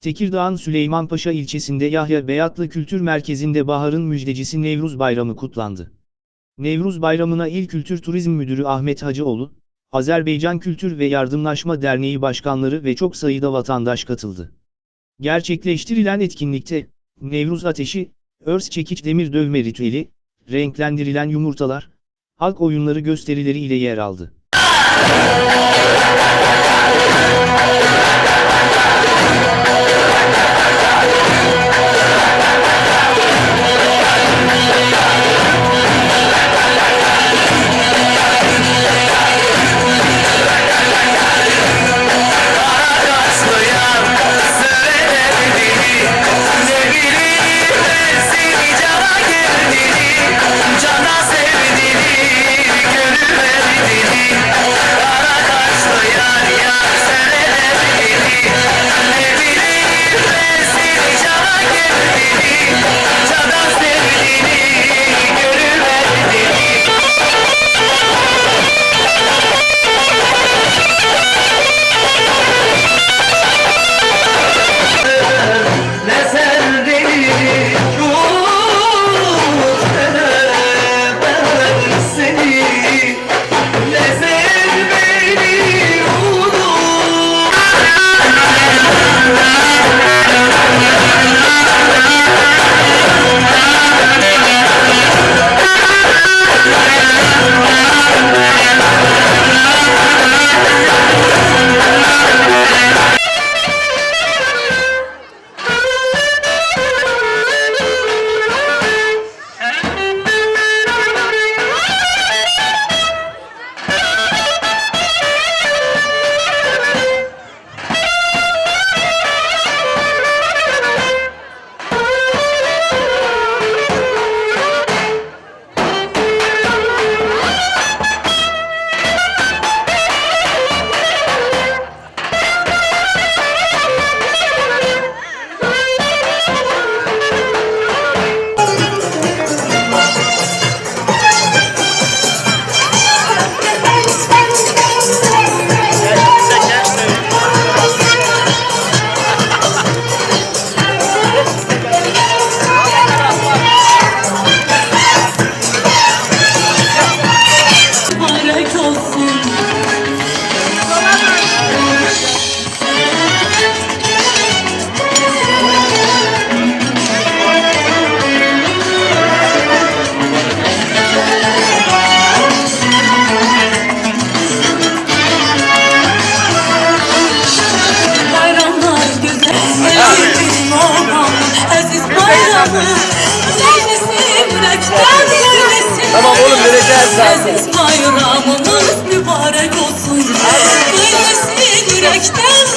Tekirdağ'ın Süleymanpaşa ilçesinde Yahya Beyatlı Kültür Merkezi'nde baharın müjdecisi Nevruz Bayramı kutlandı. Nevruz Bayramı'na İl Kültür Turizm Müdürü Ahmet Hacıoğlu, Azerbaycan Kültür ve Yardımlaşma Derneği başkanları ve çok sayıda vatandaş katıldı. Gerçekleştirilen etkinlikte, Nevruz Ateşi, Örs Çekiç Demir Dövme Ritüeli, renklendirilen yumurtalar, halk oyunları gösterileri ile yer aldı.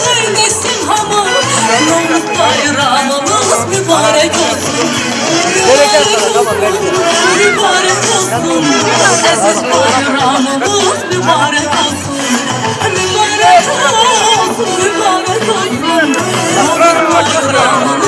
Söylesin hamam. Yolumuz bayramımız mübarek olsun. Vereceğiz sana, tamam, vereceğiz. Mübarek olsun. Aziz bayramımız mübarek olsun. Mübarek olsun, mübarek olsun. Mübarek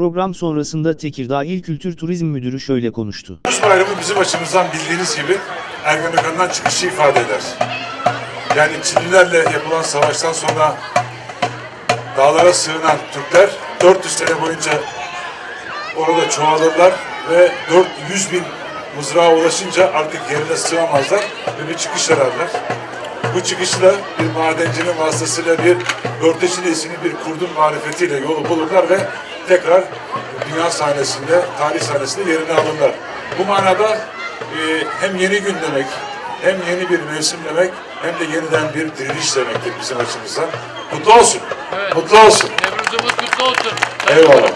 Program sonrasında Tekirdağ İl Kültür Turizm Müdürü şöyle konuştu. Rus bayramı bizim açımızdan bildiğiniz gibi Ergenekon'dan çıkışı ifade eder. Yani Çinlilerle yapılan savaştan sonra dağlara sığınan Türkler 400 sene boyunca orada çoğalırlar ve 400 bin mızrağa ulaşınca artık yerine sığamazlar ve bir çıkış ararlar. Bu çıkışla bir madencinin vasıtasıyla bir Börteçin ismini bir kurdun marifetiyle yolu bulurlar ve tekrar dünya sahnesinde, tarih sahnesinde yerini alırlar. Bu manada e, hem yeni gün demek, hem yeni bir mevsim demek, hem de yeniden bir diriliş demektir bizim açımızdan. Mutlu olsun. Mutlu olsun. Nevruzumuz kutlu olsun. Eyvallah.